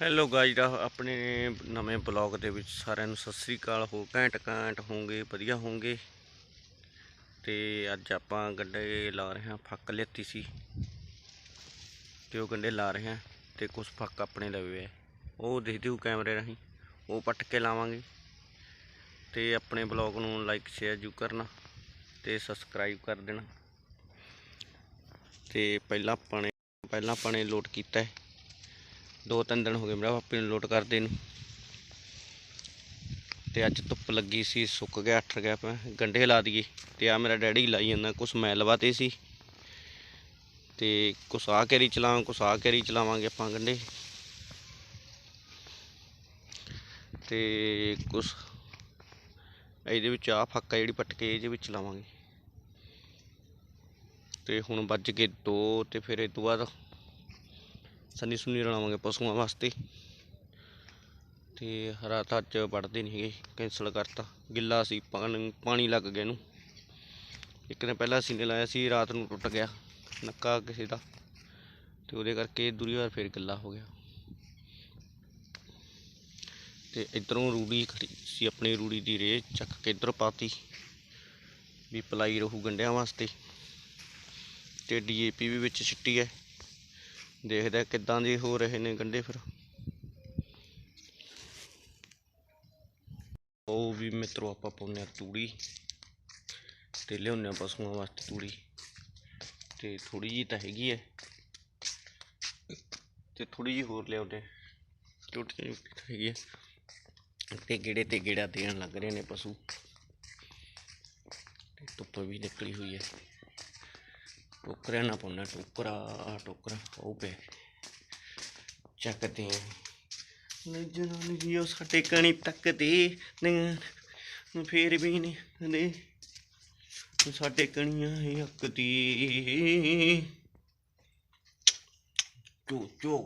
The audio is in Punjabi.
ਹੈਲੋ ਗਾਇਜ਼ ਦਾ ਆਪਣੇ ਨਵੇਂ ਬਲੌਗ ਦੇ ਵਿੱਚ ਸਾਰਿਆਂ ਨੂੰ ਸਤਿ ਸ੍ਰੀ ਅਕਾਲ। ਹੋ ਘੈਂਟ ਘੈਂਟ ਹੋਗੇ ਵਧੀਆ ਹੋਗੇ ਤੇ ਅੱਜ ਆਪਾਂ ਗੰਡੇ ਲਾ ਰਹੇ ਹਾਂ, ਫੱਕ ਲਿੱਤੀ ਸੀ। ਤੇ ਉਹ ਗੰਡੇ ਲਾ ਰਹੇ ਹਾਂ ਤੇ ਕੁਝ ਫੱਕ ਆਪਣੇ ਲਵੇ ਹੈ ਉਹ ਦੇਖਦੇ ਹੋ ਕੈਮਰੇ ਰਾਹੀਂ, ਉਹ ਪੱਟ ਕੇ ਲਾਵਾਂਗੇ। ਤੇ ਆਪਣੇ ਬਲੌਗ ਨੂੰ ਲਾਈਕ ਸ਼ੇਅਰ ਜੂ ਕਰਨਾ ਤੇ ਸਬਸਕ੍ਰਾਈਬ ਕਰ ਦੇਣਾ। ਤੇ ਪਹਿਲਾਂ ਆਪਾਂ ਨੇ ਪਹਿਲਾਂ ਆਪਾਂ ਨੇ ਲੋਡ ਕੀਤਾ ਹੈ। ਦੋ ਤਿੰਨ ਦਿਨ ਹੋ ਗਏ ਮੇਰਾ ਪਾਪੇ ਨੂੰ ਲੋਟ ਕਰਦੇ ਨੂੰ। ਤੇ ਅੱਜ ਧੁੱਪ ਲੱਗੀ ਸੀ, ਸੁੱਕ ਗਿਆ, ਅੱਠ ਗਿਆ ਪਿਆ। ਗੰਡੇ ਲਾ ਦਈਏ। ਤੇ ਆ ਮੇਰਾ ਡੈਡੀ ਲਾਈ ਜਾਂਦਾ, ਕੁਛ ਮੈਂ ਲਵਾਤੇ ਸੀ। ਤੇ ਕੁਛ ਆ ਕੇਰੀ ਚਲਾਵਾਂ, ਕੁਛ ਆ ਕੇਰੀ ਚਲਾਵਾਂਗੇ ਆਪਾਂ ਗੰਡੇ। ਤੇ ਕੁਛ ਇਹਦੇ ਵਿੱਚ ਆ ਫੱਕਾ ਜਿਹੜੀ ਪੱਟ ਕੇ ਇਹਦੇ ਵਿੱਚ ਲਾਵਾਂਗੇ। ਤੇ ਹੁਣ ਵੱਜ ਗਏ ਦੋ, ਤੇ ਫਿਰ ਇਹ ਤੋਂ ਬਾਅਦ ਸੰਨੀ ਸੁੰਨੀ ਰਲਾਵਾਂਗੇ ਪਸ਼ੂਆਂ ਵਾਸਤੇ। ਤੇ ਰਾਤ ਅੱਜ ਵੜਦੇ ਨਹੀਂ ਹੈਗੇ ਕੈਂਸਲ ਕਰਤਾ। ਗਿੱਲਾ ਸੀ ਪਾਣੀ ਲੱਗ ਗਿਆ ਇਹਨੂੰ। ਇੱਕ ਦਿਨ ਪਹਿਲਾਂ ਸੀਨੇ ਲਾਇਆ ਸੀ, ਰਾਤ ਨੂੰ ਟੁੱਟ ਗਿਆ, ਨੱਕਾ ਕਿਸੇ ਦਾ। ਤੇ ਉਹਦੇ ਕਰਕੇ ਦੂਰੀ ਵਾਰ ਫਿਰ ਗਿੱਲਾ ਹੋ ਗਿਆ। ਤੇ ਇਧਰੋਂ ਰੂੜੀ ਖੜੀ ਸੀ, ਆਪਣੀ ਰੂੜੀ ਦੀ ਰੇਹ ਚੱਕ ਕੇ ਇਧਰ ਪਾਤੀ, ਵੀ ਪਲਾਈ ਰਹੂ ਗੰਡਿਆਂ ਵਾਸਤੇ। ਤੇ ਡੀਏਪੀ ਵੀ ਵਿੱਚ ਛਿੱਟੀ ਹੈ। ਦੇਖਦੇ ਕਿੱਦਾਂ ਦੇ ਹੋ ਰਹੇ ਨੇ ਗੰਡੇ ਫਿਰ। ਉਹ ਵੀ ਮਿੱਤਰੋ ਆਪਾਂ ਪਾਉਂਦੇ ਆ ਤੂੜੀ ਤੇ ਲਿਆਉਂਦੇ ਆ ਪਸ਼ੂਆਂ ਵਾਸਤੇ ਤੂੜੀ ਤੇ ਥੋੜੀ ਜੀ ਤਾਂ ਹੈਗੀ ਹੈ। ਤੇ ਥੋੜੀ ਜੀ ਹੋਰ ਲਿਆਉਂਦੇ ਛੋਟੀ ਹੈਗੀ ਹੈ। ਤੇ ਗੇੜੇ ਤੇ ਗੇੜਾ ਦੇਣ ਲੱਗ ਰਹੇ ਨੇ ਪਸ਼ੂ। ਧੁੱਪ ਵੀ ਨਿਕਲੀ ਹੋਈ ਹੈ। ਟੋਕਰਿਆਂ ਨਾ ਪਾਉਣਾ ਟੋਕਰਾ, ਆਹ ਟੋਕਰਾ ਚੱਕਦੇ ਆ। ਨਜਰ ਨਹੀਂ ਉਹ ਸਾਡੇ ਕਣੀ ਤੱਕਦੇ ਨੇ ਫੇਰ ਵੀ ਨਹੀਂ ਨੇ ਸਾਡੇ ਕਣੀਆਂ ਹੱਕਦੀ ਚੋ ਚੋ।